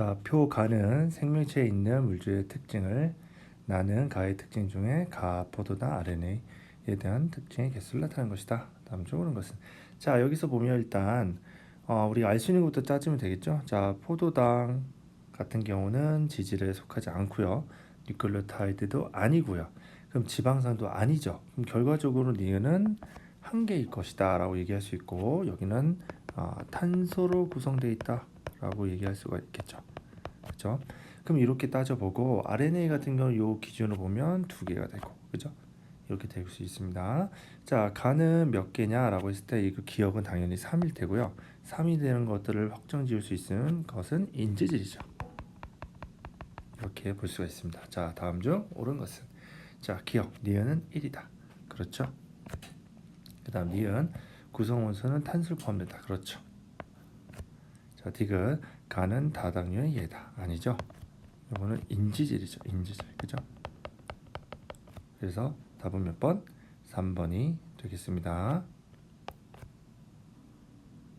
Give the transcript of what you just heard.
자, 표 가는 생명체에 있는 물질의 특징을 나는 가의 특징 중에 가, 포도당, RNA에 대한 특징의 개수를 나타내는 것이다. 다음 쪽으로는 것은 자 여기서 보면 일단 어, 우리가 알수 있는 것부터 따지면 되겠죠. 자 포도당 같은 경우는 지질에 속하지 않고요. 뉴클레오타이드도 아니고요. 그럼 지방산도 아니죠. 그럼 결과적으로 니은은 한 개일 것이다 라고 얘기할 수 있고 여기는 어, 탄소로 구성되어 있다 라고 얘기할 수가 있겠죠. 그렇죠? 그럼 이렇게 따져보고 RNA 같은 경우 요 기준으로 보면 두 개가 되고 그죠? 이렇게 될 수 있습니다. 자, 가는 몇 개냐 라고 했을 때 이거 기억은 당연히 3일 테고요. 3이 되는 것들을 확정 지을 수 있는 것은 인지질이죠. 이렇게 볼 수가 있습니다. 자, 다음 중 옳은 것은 자, 기억 니은은 1이다. 그렇죠? 그 다음 니은 구성 원소는 탄수를 포함된다. 그렇죠? 자, 디귿 가는 다당류의 예다. 아니죠? 이거는 인지질이죠. 인지질. 그죠? 그래서 답은 몇 번? 3번이 되겠습니다.